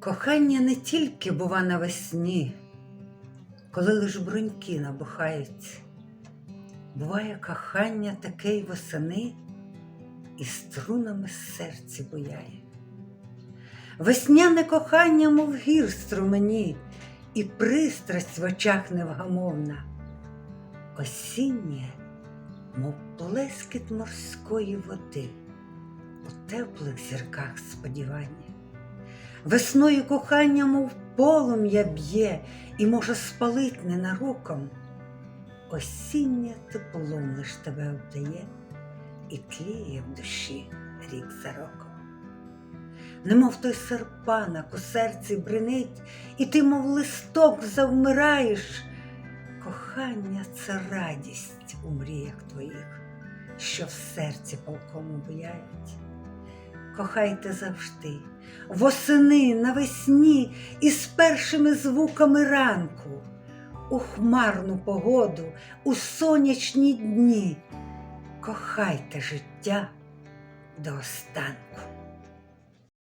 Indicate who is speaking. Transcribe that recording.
Speaker 1: Кохання не тільки бува навесні, коли лиш бруньки набухають. Буває кохання таке й восени і струнами серці буяє. Весняне кохання, мов гір струмені, і пристрасть в очах невгамовна. Осіннє, мов плескіт морської води, у теплих зірках сподівання. Весною кохання, мов полум'я б'є і може спалить ненароком. Осіннє теплом лиш тебе обдає і тліє в душі рік за роком. Немов той серпанок у серці бринить, і ти, мов листок, завмираєш. Кохання це радість у мріях твоїх, що в серці полком обуяють. Кохайте завжди, восени, навесні і з першими звуками ранку, у хмарну погоду, у сонячні дні. Кохайте життя до останку.